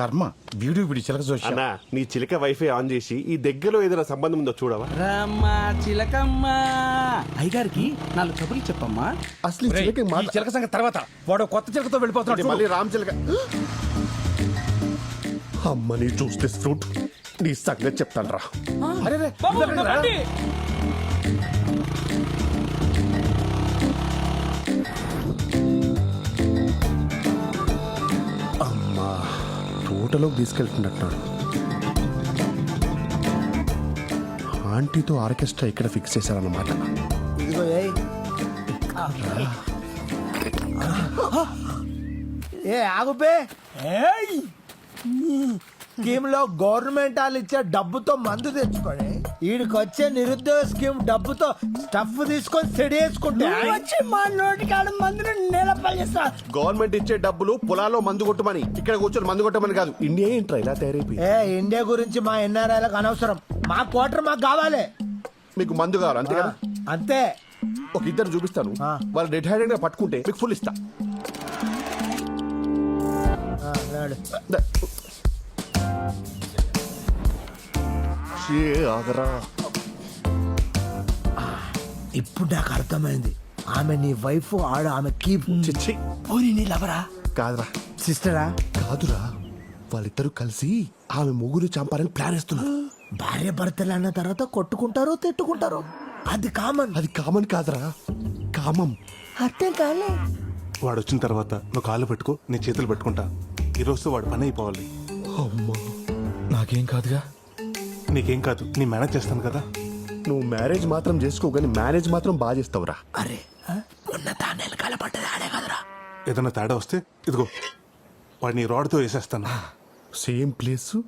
కర్మ వీడియో వీడి చిలక చూసి అన్నా నీ చిలక వైఫై ఆన్ చేసి ఈ దగ్గరలో ఏదైనా సంబంధం ఉందో చూడవా? రామ్మ చిలకమ్మ. అయ్యగారికి నాలుగు కబుర్లు చెప్పమ్మా. అసలు ఈ చిలక మాట చిలక సంగతి తర్వాత. వాడు కొత్త చిలకతో వెళ్ళిపోతున్నాడు మళ్ళీ. రామ్ చిలక. అమ్మ నీ చూస్తే ఫ్రూట్ నీ సంగతి చెప్తాను రా. అరే రే, బాబు, ఇద్దరు రా. రండి. తోటలోకి తీసుకెళ్తున్నట్టున్నాడు ఆంటీతో ఆర్కెస్ట్రా ఇక్కడ ఫిక్స్ చేశారన్నమాట. ఏ ఆగుపే స్కీమ్లో గవర్నమెంట్ వాళ్ళు ఇచ్చే డబ్బుతో మందు తెచ్చుకొని వీడికి వచ్చే నిరుద్యోగ స్కీమ్ డబ్బుతో స్టఫ్ తీసుకొని సెడి వేసుకుంటే వచ్చి మా నోటికాడ మందులు నిలపలిస్తా గవర్నమెంట్ ఇచ్చే డబ్బులు పొలాల్లో మందు కొట్టమని ఇక్కడ కూర్చొని మందు కొట్టమని కాదు. ఇండియా ఏంట్రా ఇలా తయారైపోయి ఏ ఇండియా గురించి మా ఎన్ఆర్ఐలకు అనవసరం. మా క్వార్టర్ మాకు కావాలి. మీకు మందు కావాలి అంతే కదా? అంతే. ఒక ఇద్దరు చూపిస్తాను. వాళ్ళు హ్యాండెడ్గా పట్టుకుంటే మీకు ఫుల్ ఇస్తా. ఆ, నాడు. ద- షే, ఆగరా ఇప్పుడు నాకు అర్థమైంది. ఆమె నీ వైఫ్ ఆడ ఆమె కీప్ చిచ్చి పోనీ నీ లవరా? కాదురా. సిస్టరా? కాదురా. వాళ్ళిద్దరూ కలిసి ఆమె ముగ్గురు చంపాలని ప్లాన్ వేస్తున్నారు భార్య భర్తలు అన్న తర్వాత కొట్టుకుంటారు తిట్టుకుంటారు? అది కామన్. అది కామన్ కాదురా. కామం. అర్థం కాలే. వాడు వచ్చిన తర్వాత నువ్వు కాళ్ళు పెట్టుకో నేను చేతులు పెట్టుకుంటా. ఈ రోజుతో వాడు పని అయిపోవాలి. అమ్మా. నాకేం కాదుగా? నీకేం కాదు నీ మేనేజ్ చేస్తాను కదా. నువ్వు మ్యారేజ్ మాత్రం చేసుకో కానీ మేనేజ్ మాత్రం బాగా చేస్తావురా. అరే మొన్న తానేలు కలపడ్డది ఆడే కదరా. ఏదైనా తేడా వస్తే ఇదిగో వాడిని రాడ్తో వేసేస్తాను. సేమ్ ప్లేస్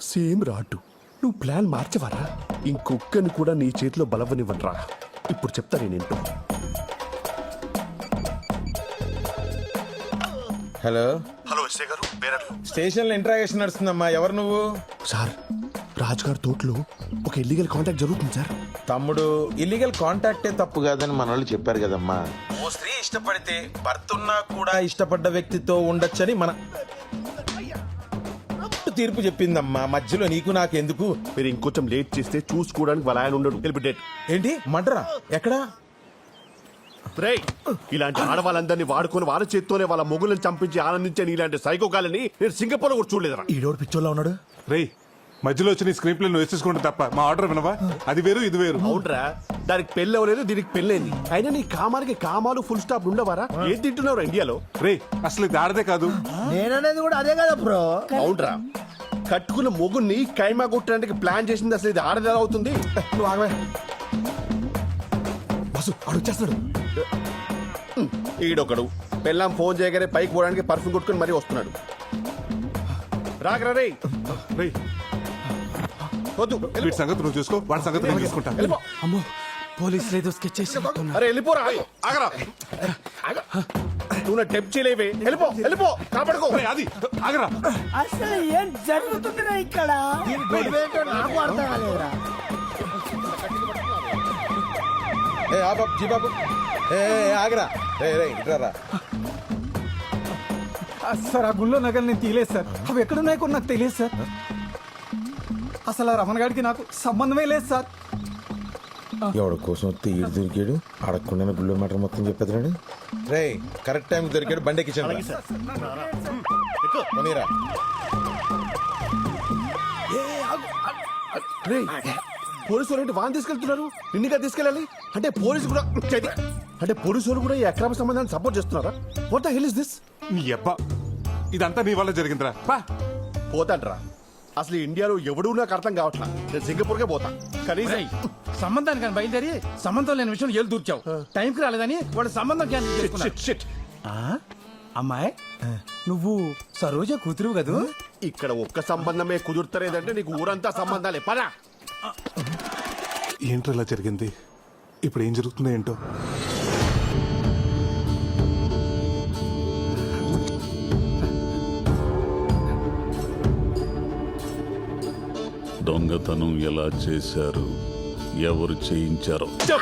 సేమ్ రాటు. నువ్వు ప్లాన్ మార్చవరా? ఇంకొక్కని కూడా నీ చేతిలో బలవనివ్వనరా. ఇప్పుడు చెప్తా నేనేంటో. హలో. హలో గారు స్టేషన్లో ఇంట్రాగేషన్ నడుస్తుందమ్మా. ఎవరు నువ్వు? సార్ రాజుగారి తోటలో ఒక ఇల్లీగల్ కాంటాక్ట్ జరుగుతుంది సార్. తమ్ముడు ఇల్లీగల్ కాంటాక్టే తప్పు కాదని మన వాళ్ళు చెప్పారు కదమ్మా. ఓ స్త్రీ ఇష్టపడితే భర్త ఉన్నా కూడా ఇష్టపడ్డ వ్యక్తితో ఉండొచ్చని మన తీర్పు చెప్పిందమ్మా. మధ్యలో నీకు నాకెందుకు? మీరు ఇంకొంచెం లేట్ చేస్తే చూసుకోవడానికి వాళ్ళ ఆయన ఉండడు. డేట్ ఏంటి? మంటరా ఎక్కడా? రేయ్ ఇలాంటి ఆడవాళ్ళందరినీ వాడుకొని వాళ్ళ చేత్తోనే వాళ్ళ మొగులను చంపించి ఆనందించే ఇలాంటి సైకోకాలని నేను సింగపూర్ కూడా చూడలేదురా. ఈడోడు పిచ్చోళ్ళ ఉన్నాడు? రేయ్ మధ్యలో వచ్చి నీ స్క్రీన్ ప్లే నువ్వు వేసేసుకుంటే తప్ప. మా ఆర్డర్ వినవా? అది వేరు ఇది వేరు. అవునరా దానికి పెళ్ళి అవ్వలేదు దీనికి పెళ్ళైంది. అయినా నీ కామానికి కామాలు ఫుల్ స్టాప్ ఉండవారా? ఏం తింటున్నావు ఇండియాలో? రే అసలు ఇది ఆడదే కాదు. నేననేది కూడా అదే కదా బ్రో. అవునరా. కట్టుకున్న మొగుని కైమా కొట్టడానికి ప్లాన్ చేసింది అసలు ఇది ఆడది ఎలా అవుతుంది? నువ్వు ఆగవే. బస్సు ఆడు వచ్చేస్తాడు. ఈడొకడు. పెళ్ళాం ఫోన్ చేయగానే పైకి పోవడానికి పర్ఫ్యూమ్ కొట్టుకుని మరీ వస్తున్నాడు. రాగరా రే రేయ్ వద్దు. వీటి సంగతి నువ్వు చూసుకో వాడి సంగతి నేను చూసుకుంటా. అమ్మో పోలీసులు ఏదో స్కెచ్ చేసి అరే వెళ్ళిపోరా ఆగరా. ఆగ. నువ్వు నా టెప్ చేయలేవే. వెళ్ళిపో వెళ్ళిపో. కాపాడుకో. అది ఆగరా. అసలు ఏం జరుగుతుందిరా ఇక్కడ? నాకు అర్థం కాలేదురా. ఏ ఆ బాబు జీ బాబు ఏ ఏ, ఏ, ఆగరా. రే రే ఇట్రారా సార్ ఆ గుళ్ళో నగలు నేను తీయలేదు సార్. అవి ఎక్కడున్నాయో కూడా నాకు తెలియదు సార్. అసలు ఆ రమణ గారికి నాకు సంబంధమే లేదు సార్. ఎవడి కోసం వస్తే ఈడు దొరికాడు? అడగకుండా గుళ్ళో మాట మొత్తం చెప్పేదాడు రే కరెక్ట్ టైం దొరికాడు బండి ఎక్కించండి పోనీరా. రేయ్, పోలీసు వాళ్ళు ఏంటి వాన్ తీసుకెళ్తున్నారు? నిన్నుగా తీసుకెళ్ళాలి? అంటే పోలీసు కూడా అంటే పోలీసు వాళ్ళు కూడా ఈ అక్రమ సంబంధాన్ని సపోర్ట్ చేస్తున్నారా? What the hell is this నీ అబ్బా ఇదంతా నీ వల్ల జరిగిందిరా. బా పోతాడ్రా. అసలు ఇండియాలో ఎవడూ నాకు అర్థం కావట్లా. నేను సింగపూర్కే పోతా. కనీసం సంబంధానికి కానీ బయలుదేరి సంబంధం లేని విషయం ఏళ్ళు దూర్చావు. టైంకి రాలేదని వాడు సంబంధం క్యాన్సిల్ చేసుకున్నాడు. అమ్మాయి? నువ్వు సరోజ కూతురు కదూ? ఇక్కడ ఒక్క సంబంధమే కుదురుతలేదంటే నీకు ఊరంతా సంబంధాలే. పదా. ఏంటో ఇలా జరిగింది? ఇప్పుడు ఏం జరుగుతుందో ఏంటో? దొంగతనం ఎలా చేశారు? ఎవరు చేయించారు? ఏంటండి?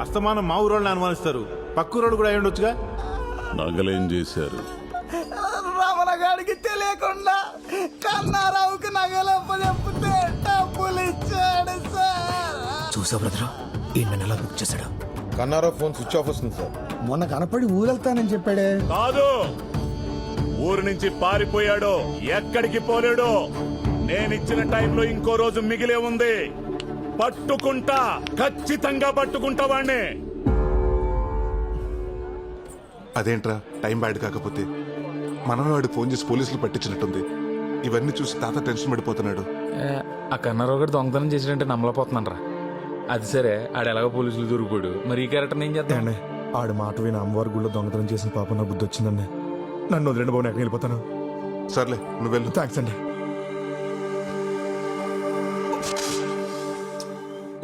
అస్తమానం మా ఊరోళ్ళని అనుమానిస్తారు. పక్క కూడా అయ్యుండొచ్చుగా ఉండొచ్చుగా? నగలేం చేశారు? రమణ తెలియకుండా కన్నారావుకి నగలప్ప చూసా బ్రదర్ ఈ నెల బుక్ చేశాడు? కన్నారా ఫోన్ స్విచ్ ఆఫ్ వస్తుంది సార్ మొన్న కనపడి ఊరెళ్తానని చెప్పాడే. కాదు! ఊరు నుంచి పారిపోయాడు ఎక్కడికి పోలేడు నేనిచ్చిన టైంలో ఇంకో రోజు మిగిలే ఉంది. పట్టుకుంటా ఖచ్చితంగా పట్టుకుంటా వాణ్ణి. అదేంట్రా? టైం బ్యాడ్ కాకపోతే మనలో వాడు ఫోన్ చేసి పోలీసులు పట్టించినట్టుంది. ఇవన్నీ చూసి తాత టెన్షన్ పడిపోతున్నాడు. ఆ కన్నారావు గారు దొంగతనం చేసినట్టే నమ్మలేకపోతున్నాను రా అది సరే ఆడు ఎలాగో పోలీసులు దొరికిపోయాడు. మరి ఈ క్యారెక్టర్ ఏం చేద్దాం? ఆడు మాట విని అమ్మవారి గుళ్ళో దొంగతనం చేసిన పాప నా బుద్ధి వచ్చిందండి నన్ను వదిలేండి బాబు ఎక్కడికి వెళ్ళిపోతాను. సర్లే నువ్వు వెళ్ళు. థ్యాంక్స్ అండి.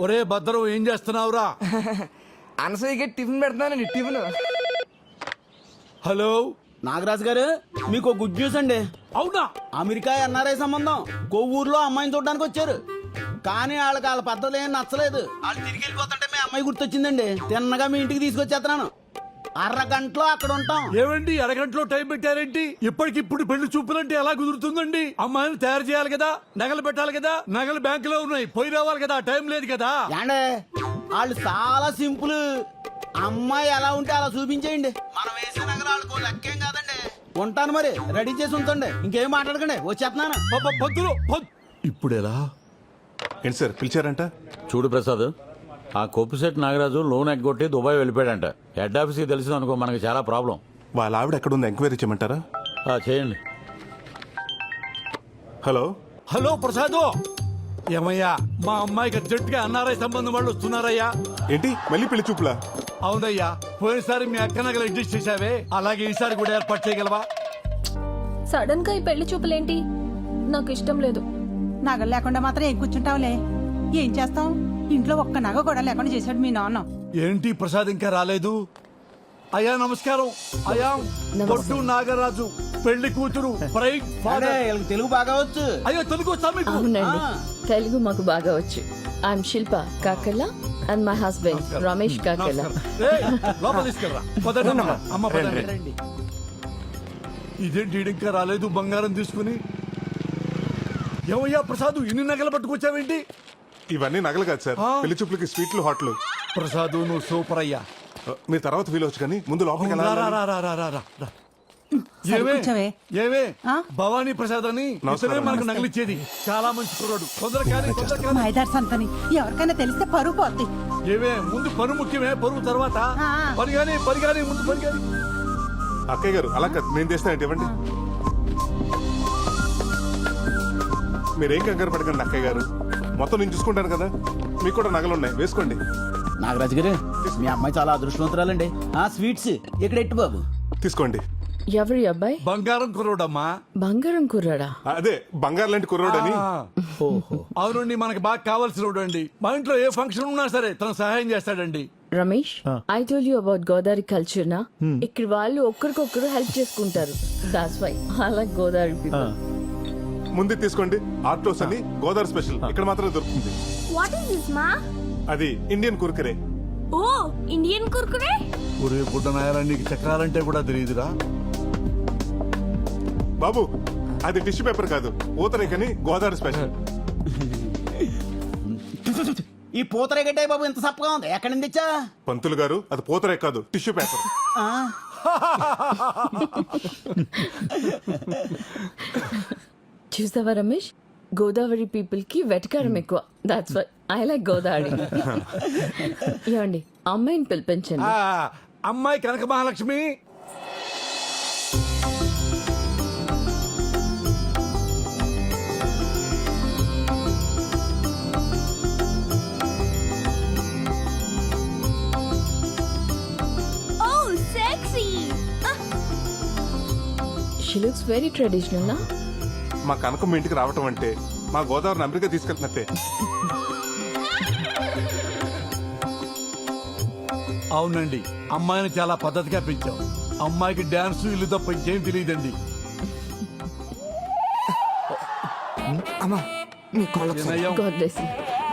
ఒరే భద్రం ఏం చేస్తున్నావురా? అనసూయకి టిఫిన్ పెడతానండి టిఫిన్. హలో? నాగరాజు గారు మీకు ఒక గుడ్ న్యూస్ అండి. అవునా? అమెరికా ఎన్ఆర్ఐ సంబంధం. కొవ్వూరులో అమ్మాయిని చూడడానికి వచ్చారు. కానీ వాళ్ళకి వాళ్ళ పద్ధతి ఏం నచ్చలేదు. వాళ్ళు తిరిగి వెళ్ళిపోతుంటే మీ అమ్మాయి గుర్తొచ్చిందండి. తిన్నగా మీ ఇంటికి తీసుకొచ్చేస్తున్నాను. అరగంటలో అక్కడ ఉంటాం. ఏమండి అరగంటలో టైం పెట్టారేంటి? ఇప్పటికిప్పుడు పెళ్ళి చూపులంటే ఎలా కుదురుతుందండి? అమ్మాయిని తయారు చేయాలి కదా నగలు పెట్టాలి కదా నగలు బ్యాంకులో ఉన్నాయి పోయి రావాలి కదా టైం లేదు కదా. ఏండే వాళ్ళు చాలా సింపుల్. అమ్మాయి ఎలా ఉంటే అలా చూపించేయండి. మనం వేసే నగరాలకు లెక్కేం కాదండి. ఉంటాను మరి రెడీ చేసి ఉంచండి. ఇంకేం మాట్లాడకండి వచ్చేస్తున్నాను. ఇప్పుడు ఎలా ఏంటి సార్ పిలిచారంట? చూడు ప్రసాద్ ఆ కొప్పుసెట్ నాగరాజు లోన్ ఎగ్గొట్టి దుబాయ్ వెళ్ళిపోయాడంట. హెడ్ ఆఫీస్కి తెలిసింది అనుకో మనకి చాలా ప్రాబ్లం. వాళ్ళ ఆవిడ ఎక్కడుంది? ఎంక్వైరీ చేయమంటారా? ఆ, చేయండి. హలో? హలో ప్రసాదు! ఏమయ్యా మా అమ్మాయికి అర్జెంట్గా అన్నారై సంబంధం వాళ్ళు వస్తున్నారయ్యా. ఏంటి? మళ్ళీ పెళ్ళి చూపులా? అవునయ్యా పోయినసారి మీ అక్క నగలు అడ్జస్ట్ చేశావే అలాగే ఈసారి కూడా ఏర్పాటు చేయగలవా? సడన్గా ఈ పెళ్ళి చూపులేంటి? నాకు ఇష్టం లేదు. నగలు లేకుండా మాత్రం ఏం కూర్చుంటావులే? ఏం చేస్తాం ఇంట్లో ఒక్క నగ కూడా లేకుండా చేశాడు మీ నాన్న. ఏంటి ప్రసాద్ ఇంకా రాలేదు? అయ్యా నమస్కారం. అయ్యా పొట్టు నాగరాజు పెళ్ళి కూతురు తెలుగు బాగా వచ్చు. అయ్యో తెలుగు వచ్చా మీకు? అవునండి. తెలుగు మాకు బాగా వచ్చు. I'm Shilpa Kakala and my husband Ramesh Kakala నమస్కారం. ఏయ్, లోపల తీసుకెళ్ళరా. పదండి అమ్మ. అమ్మ పదండి. ఇదేంటి ఇంకా రాలేదు? బంగారం తీసుకుని? ఏమయ్యా ప్రసాద్ ఇన్ని నగలు పట్టుకొచ్చావేంటి? ఇవన్నీ నగలు కాదు సార్. పెళ్ళి చూపులకి స్వీట్లు హాట్లు. ప్రసాద్ నువ్వు సూపర్ అయ్యా. మీరు తర్వాత ఫీల్ అవచ్చు కానీ ముందు లోపలికి రా, రా, వెళ్ళాలి. రా, రా, రా, రా, రా, రా. సరే, ఏమే? కూర్చోవే. ఏమే ఆ? భవానీ ప్రసాద్ అని. ఇతనే మనకు నగలిచ్చేది. చాలా మంచి కుర్రాడు. తొందర కానీ తొందర కానీ. మైదార్ సంతని. ఎవరికైనా తెలిస్తే పరువు పోద్ది. ఏమే ముందు పను ముఖ్యమే పరువు తర్వాత. ఆ. పని కానీ పని కానీ ముందు పని కానీ అక్కయ్య గారు అలా కాదు. నేను తెస్తానంటే ఇవ్వండి. మీరేం కంగారు పడకండి అక్కయ్య గారు. మొత్తం నేను చూసుకుంటాను కదా. మీకు కూడా నగలు ఉన్నాయి. వేసుకోండి. నాగరాజు గారు మీ అమ్మాయి చాలా అదృష్టవంతురాలండి. ఆ స్వీట్స్ ఇక్కడ ఎట్టు బాబు? తీసుకోండి. ఎవరి అబ్బాయి? బంగారం కుర్రోడమ్మా. బంగారం కుర్రాడా? అదే బంగారు లాంటి కుర్రోడు అని ఆ. అవునండి మనకి బాగా కావాల్సిన అండి మా ఇంట్లో ఏ ఫంక్షన్ ఉన్నా సరే తను సహాయం చేస్తాడండి. Ramesh I told you about Godavari culture నా? ఇక్కడ వాళ్ళు ఒక్కరికొకరు హెల్ప్ చేసుకుంటారు. That's why like Godavari people ముందు తీసుకోండి. ఆర్టోస్ అని గోదావరి స్పెషల్. ఇక్కడ మాత్రమే దొరుకుతుంది. వాట్ ఇస్ దిస్ మా అది ఇండియన్ కుర్కరే. ఓ ఇండియన్ కుర్కురే? ఒరే బుడ్డ నాయరా నీకు చక్రాలంటే కూడా తెలియదురా. బాబు అది టిష్యూ పేపర్ కాదు. పూతరేకని గోదావరి స్పెషల్. ఈ పూతరేగట్టే బాబు ఇంత సప్పగా ఉంది. ఎక్కడి నుంచి తెచ్చా? పంతులు గారు అది పూతరేక కాదు టిష్యూ పేపర్. చూసావా రమేష్? గోదావరి పీపుల్కి వెటకారం ఎక్కువ. That's why I like Godavari. ఏమండి అమ్మాయిని పిలిపించండి. ఆ, అమ్మాయి Kanaka Mahalakshmi. Oh sexy she looks very traditional నా మా కనకం మీ ఇంటికి రావటం అంటే మా గోదావరిని అమెరికా తీసుకెళ్తున్నట్టే. అవునండి అమ్మాయిని చాలా పద్ధతిగా పెంచాం. అమ్మాయికి డాన్స్ ఇల్లు తప్ప ఇంకేం తెలియదండి. అమ్మా కాళ్ళు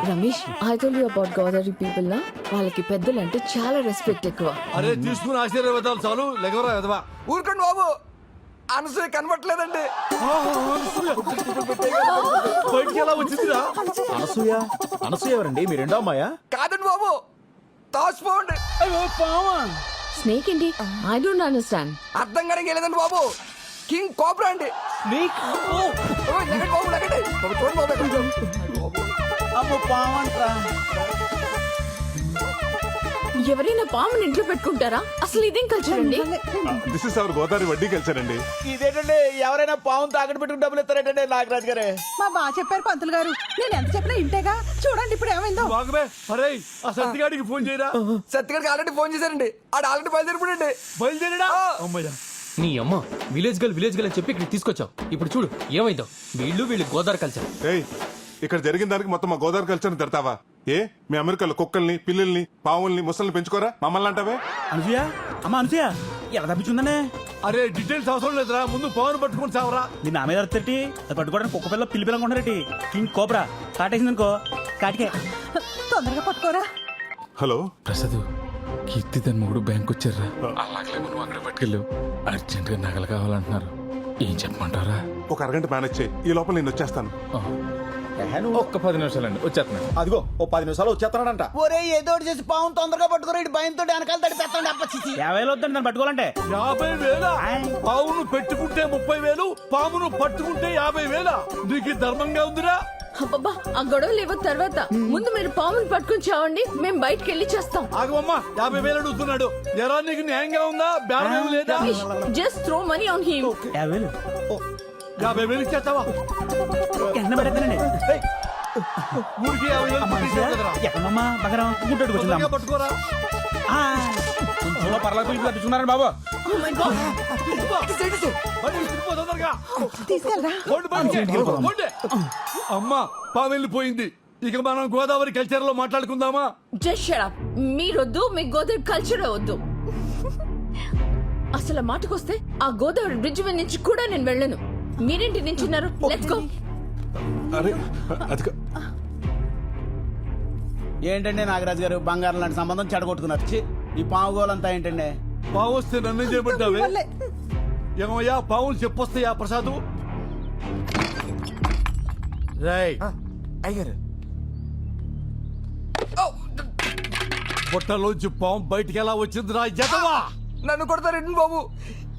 Ramesh I told you about Godavari people నా వాళ్ళకి పెద్దలు అంటే చాలా రెస్పెక్ట్ ఎక్కువ. అరే తీసుకుని ఆశీర్వాదాలు చాలు లెగవరా ఎదవా ఊరుకోండి బాబు. అనసూయ కనబట్లేదండి బయటికి ఎలా వచ్చిందిరా? అనసూయ? అనసూయ ఎవరండి? మీ రెండో అమ్మాయా? కాదండి బాబు తాసిపోండి స్నేక్ ఏంటి? I don't understand. అర్థం కానీ లేదండి బాబు. కింగ్ కోబ్రా అండి. ఎవరైనా పాముని ఇంట్లో పెట్టుకుంటారా? అసలు ఇదేం కల్చర్ అండి? దిస్ ఇస్ అవర్ గోదావరి వడ్డీ కలిసారండి ఇదేంటండి? ఎవరైనా పావును తాకట్టు పెట్టుకుని డబ్బులు ఇస్తారేంటండి నాగరాజు గారే? మా బాగా చెప్పారు పంతులు గారు. నేను ఎంత చెప్పినా ఇంటేగా చూడండి ఇప్పుడు ఏమైందో. బాగమే అరే ఆ సత్తిగాడికి ఫోన్ చేయరా? సత్యగారికి ఆల్రెడీ ఫోన్ చేశారండి. ఆడు ఆల్రెడీ బయలుదేరిపోయండి బయలుదేరడా? అమ్మయ్యా నీ అమ్మ విలేజ్ గల్ విలేజ్ గల్ అని చెప్పి ఇక్కడ తీసుకొచ్చావు. ఇప్పుడు చూడు ఏమైందో? వీళ్ళు వీళ్ళు గోదావరి కల్చర్ ఏయ్ ఇక్కడ జరిగిన దానికి మొత్తం మా గోదావరి కల్చర్ని తిడతావా? ఏ? మీ అమెరికాలో కుక్కల్ని పిల్లల్ని పావుల్ని ముసల్ని పెంచుకోరా? మమ్మల్ని అంటావే? అనసూయ అమ్మ అనసూయ ఎలా తప్పించుందనే? అరే డీటెయిల్స్ అవసరం లేదురా. ముందు పవన్ పట్టుకుని చావరా. మీ నా మీద అర్థటి అది పట్టుకోవడానికి కుక్క పిల్ల పిల్లి పిల్ల కొంటారటి కింగ్ కోబ్రా కాటేసింది అనుకో కాటికే. తొందరగా పట్టుకోరా. హలో? ప్రసాద్ కీర్తి తన మూడు బ్యాంక్ వచ్చారా అలాగే నువ్వు అక్కడ పట్టుకెళ్ళు. అర్జెంట్గా నగలు కావాలంటున్నారు. ఏం చెప్పమంటారా ఒక అరగంట మేనేజ్ చేయి. ఈ లోపల నేను వచ్చేస్తాను. ఒక్క పది నిమిషాలండి వచ్చేస్తున్నాను అదిగో ఓ పది నిమిషాలు వచ్చేస్తాడంట ఒరే ఏదో ఒకటి చేసి పావును తొందరగా పట్టుకోరా ఇటు భయంతో వెనకాల తడి పెట్టండి అప్పచ్చి యాభై వేలు వద్దండి దాన్ని పట్టుకోవాలంటే. యాభై వేల? పావును పెట్టుకుంటే ముప్పై వేలు పామును పట్టుకుంటే యాభై వేల? నీకు ధర్మంగా ఉందిరా? అబ్బబ్బా ఆ గొడవలు ఇవ్వ తర్వాత. ముందు మీరు పాముని పట్టుకుని చావండి మేము బయటకు వెళ్ళి చేస్తాం. ఆగమమ్మా యాభై వేలు అడుగుతున్నాడు. ఎరా నీకు న్యాయంగా ఉందా? బేరం లేదా? Just throw money on him యాభై వేలు. యాభై వేలు ఇచ్చేస్తావా? వెంటనే పెట్టేస్తానండి ఊరికి యాభై వేలు పట్టించావు కదరా. ఎక్కడమ్మా బంగారం గుంటూరుకు తొందరగా వచ్చిందా పట్టుకోరా. పర్లేదు పిలిచి తప్పించుకున్నారండి బాబు. ఓ మై గాడ్ బండి విసిరిపో తొందరగా. తీసుకెళ్ళరా పోండి బండికి. పోండి. అమ్మా పాము వెళ్ళిపోయింది ఇక మనం గోదావరి కల్చర్లో మాట్లాడుకుందామా? జస్ట్ షట్ అప్ మీరొద్దు మీ గోదావరి కల్చర్ వద్దు. అసలు ఆ మాటకొస్తే ఆ గోదావరి బ్రిడ్జ్ మీద నుంచి కూడా నేను వెళ్ళను. మీరేంటి నించున్నారు? లెట్స్ గో అరే అది కా- ఏంటండి నాగరాజు గారు? బంగారం లాంటి సంబంధం చెడగొట్టుకున్నారు. ఛీ, ఈ పావు గోలంతా ఏంటండి? పావు వస్తే నన్ను వల్లే. ఏమయ్యా పావులు చెప్పొస్తాయా ప్రసాదు? రై అయ్యారు బుట్టలోంచి పాము బయటికి ఎలా వచ్చిందిరా జతవా? నన్ను కొడతారండి బాబు?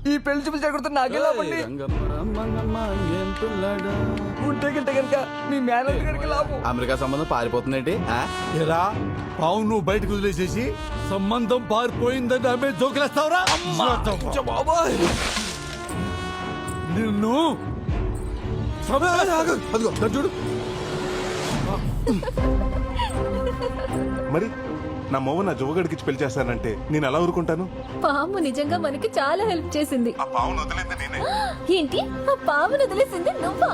ఈ పెళ్ళి చూపించి చెడగొడితే నాకెలా పండి ఉంటే గింటే కనుక మీ మేనేజర్ గారికి లాభం. అమెరికా సంబంధం పారిపోతుందేంటి? ఎరా పావు నువ్వు బయటకు వదిలేసేసి సంబంధం పారిపోయిందని ఆమె జోకులేస్తావురా? బాబాయ్. నిన్ను. అదిగో చూడు. మరి? నా మొవ్వ నా జోగడికి ఇచ్చి పెళ్ళి చేస్తానంటే నేను ఎలా ఊరుకుంటాను? పాము నిజంగా మనకి చాలా హెల్ప్ చేసింది. ఆ పావును వదిలింది నేనే. ఏంటి? ఆ పామును వదిలేసింది నువ్వా?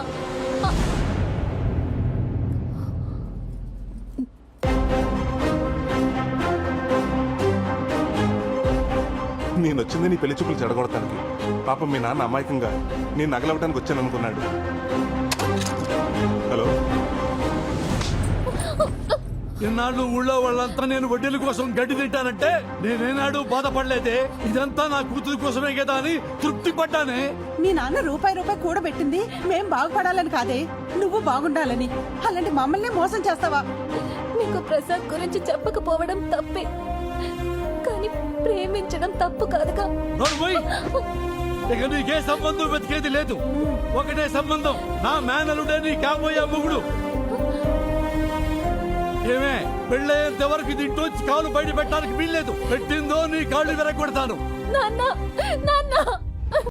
నేను వచ్చింది నీ పెళ్ళి చూపులు చెడగొడటానికి పాపం మీ నాన్న అమాయకంగా నేను నగలవటానికి వచ్చాను అనుకున్నాడు ఇన్నాళ్ళు ఊళ్ళో వాళ్ళంతా నేను వడ్డీల కోసం గడ్డి తింటానంటే నేనేనాడు బాధపడలేదే? ఇదంతా నా కూతురు కోసమే కదా అని తృప్తి పడ్డానే? మీ నాన్న రూపాయి రూపాయి కూడబెట్టింది మేం బాగుపడాలని కాదే. నువ్వు బాగుండాలని. అలాంటి మమ్మల్ని మోసం చేస్తావా? నీకు ప్రసాద్ గురించి చెప్పకపోవడం తప్పే. కానీ ప్రేమించడం తప్పు కాదుగా. ఇక నీకే సంబంధం వెతికేది లేదు. ఒకటే సంబంధం. నా మేనలుడే నీ కాబోయే మొగుడు ఏమే పెళ్ళయ్యేంత వరకు దీంట్లోంచి కాలు బయట పెట్టడానికి వీల్లేదు. పెట్టిందో నీ కాళ్ళు విరగొడతాను. నాన్న నాన్న.